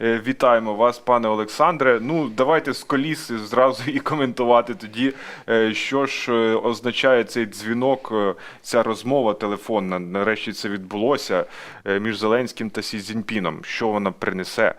Е, Вітаємо вас, пане Олександре. Ну, давайте з коліс зразу і коментувати тоді, е, що ж е, означає цей дзвінок, ця розмова телефонна. Нарешті це відбулося між Зеленським та Сі Цзіньпіном. Що вона принесе?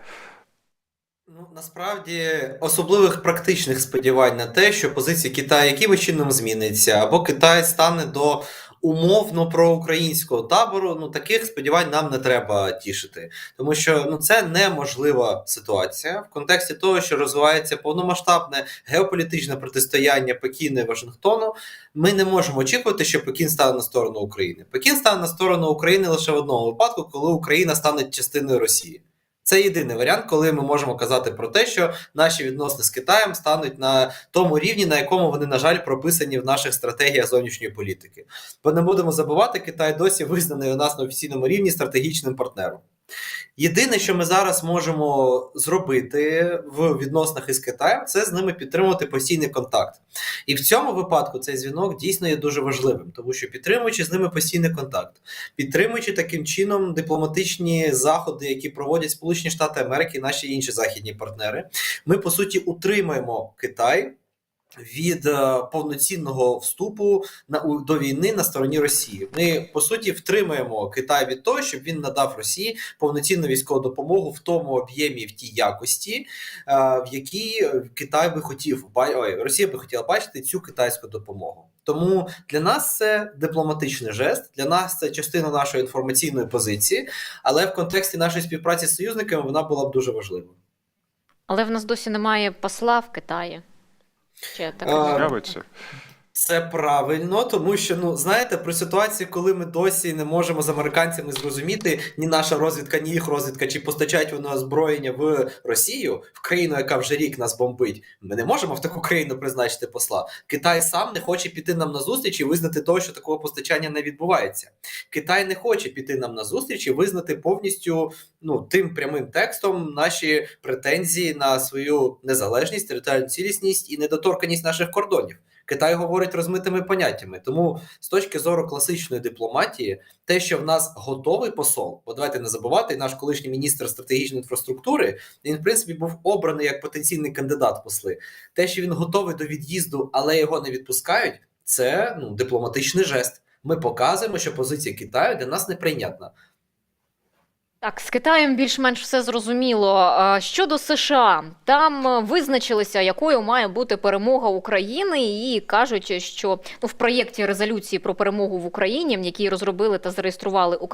Ну, насправді особливих практичних сподівань на те, що позиція Китаю якимось чином зміниться, або Китай стане до умовно проукраїнського табору. Ну таких сподівань нам не треба тішити, тому що ну це неможлива ситуація в контексті того, що розвивається повномасштабне геополітичне протистояння Пекіна і Вашингтону. Ми не можемо очікувати, що Пекін стане на сторону України. Пекін стане на сторону України лише в одному випадку, коли Україна стане частиною Росії. Це єдиний варіант, коли ми можемо казати про те, що наші відносини з Китаєм стануть на тому рівні, на якому вони, на жаль, прописані в наших стратегіях зовнішньої політики. Бо не будемо забувати, Китай досі визнаний у нас на офіційному рівні стратегічним партнером. Єдине, що ми зараз можемо зробити в відносинах із Китаєм, це з ними підтримувати постійний контакт. І в цьому випадку цей дзвінок дійсно є дуже важливим, тому що підтримуючи з ними постійний контакт, підтримуючи таким чином дипломатичні заходи, які проводять Сполучені Штати Америки і наші інші західні партнери, ми по суті утримаємо Китай. Від е, повноцінного вступу на до війни на стороні Росії, ми по суті втримаємо Китай від того, щоб він надав Росії повноцінну військову допомогу в тому об'ємі, в тій якості, е, в якій Китай би хотів ой, Росія би хотіла бачити цю китайську допомогу. Тому для нас це дипломатичний жест, для нас це частина нашої інформаційної позиції, але в контексті нашої співпраці з союзниками вона була б дуже важливою. Але в нас досі немає посла в Китаї. Чи я так А? З'явиться? Це правильно, тому що ну знаєте, при ситуації, коли ми досі не можемо з американцями зрозуміти ні наша розвідка, ні їх розвідка, чи постачають вони озброєння в Росію, в країну, яка вже рік нас бомбить. Ми не можемо в таку країну призначити посла. Китай сам не хоче піти нам на зустріч і визнати того, що такого постачання не відбувається. Китай не хоче піти нам на зустріч і визнати повністю ну тим прямим текстом наші претензії на свою незалежність, територіальну цілісність і недоторканість наших кордонів. Китай говорить розмитими поняттями. Тому з точки зору класичної дипломатії, те, що в нас готовий посол, бо давайте не забувати, наш колишній міністр стратегічної інфраструктури, він в принципі був обраний як потенційний кандидат посли. Те, що він готовий до від'їзду, але його не відпускають, це ну дипломатичний жест. Ми показуємо, що позиція Китаю для нас неприйнятна. Так, з Китаєм більш-менш все зрозуміло. Щодо США, там е, визначилися, якою має бути перемога України, і кажуть, що ну, в проєкті резолюції про перемогу в Україні, який розробили та зареєстрували у